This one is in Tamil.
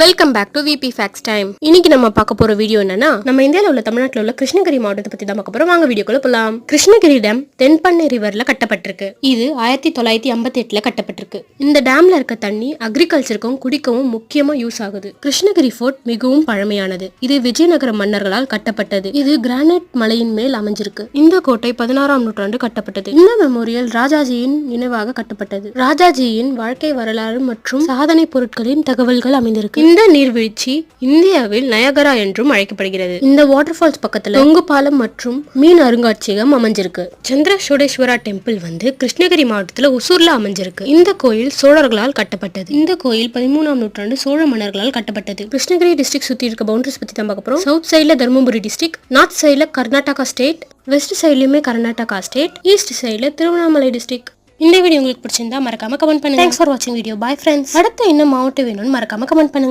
Welcome back to VP facts time இன்னைக்கு நம்ம பார்க்க போற வீடியோ என்னன்னா நம்ம இந்தியாவில் உள்ள தமிழ்நாட்டில் உள்ள கிருஷ்ணகிரி மாவட்டத்தை பத்தி தான் பார்க்க போறோம். வாங்க வீடியோக்குள்ள போலாம். கிருஷ்ணகிரி டேம் தென்பண்ணை ரிவர்ல கட்டப்பட்டிருக்கு. இது ஆயிரத்தி தொள்ளாயிரத்தி ஐம்பத்தி எட்டுல கட்டப்பட்டிருக்கு. இந்த டேம்ல இருக்க தண்ணி அக்ரிகல்ச்சருக்கும் குடிக்கவும் முக்கியமா யூஸ் ஆகுது. கிருஷ்ணகிரி ஃபோர்ட் மிகவும் பழமையானது. இது விஜயநகர மன்னர்களால் கட்டப்பட்டது. இது கிரானைட் மலையின் மேல் அமைஞ்சிருக்கு. இந்த கோட்டை பதினாறாம் நூற்றாண்டு கட்டப்பட்டது. இந்த மெமோரியல் ராஜாஜியின் நினைவாக கட்டப்பட்டது. ராஜாஜியின் வாழ்க்கை வரலாறு மற்றும் சாதனை பொருட்களின் தகவல்கள் அமைந்திருக்கு. இந்த நீர்வீழ்ச்சி இந்தியாவில் நயகரா என்றும் அழைக்கப்படுகிறது. இந்த வாட்டர் ஃபால்ஸ் பக்கத்துல தொங்கு பாலம் மற்றும் மீன் அருங்காட்சியகம் அமைஞ்சிருக்கு. சந்திர சோடேஸ்வரா டெம்பிள் வந்து கிருஷ்ணகிரி மாவட்டத்துல ஒசூர்ல அமைஞ்சிருக்கு. இந்த கோயில் சோழர்களால் கட்டப்பட்டது. இந்த கோயில் பதிமூணாம் நூற்றாண்டு சோழ மன்னர்களால் கட்டப்பட்டது. கிருஷ்ணகிரி டிஸ்ட்ரிக்ட் சுத்தி இருக்க பவுண்டரிஸ் பத்தி தான் பார்க்க போறோம். சவுத் சைடுல தருமபுரி டிஸ்ட்ரிக்ட் நார்த் சைடுல கர்நாடகா ஸ்டேட் வெஸ்ட் சைட்லயுமே கர்நாடகா ஸ்டேட் ஈஸ்ட் சைடுல திருவண்ணாமலை டிஸ்ட்ரிக்ட் இந்த வீடியோ உங்களுக்கு பிடிச்சிருந்தா மறக்காம கமெண்ட் பண்ணுங்க. தேங்க்ஸ் ஃபார் வாட்சிங் வீடியோ பை ஃப்ரெண்ட்ஸ் அடுத்த என்ன மாவட்டம் வேணும்னு மறக்காம கமெண்ட் பண்ணுங்க.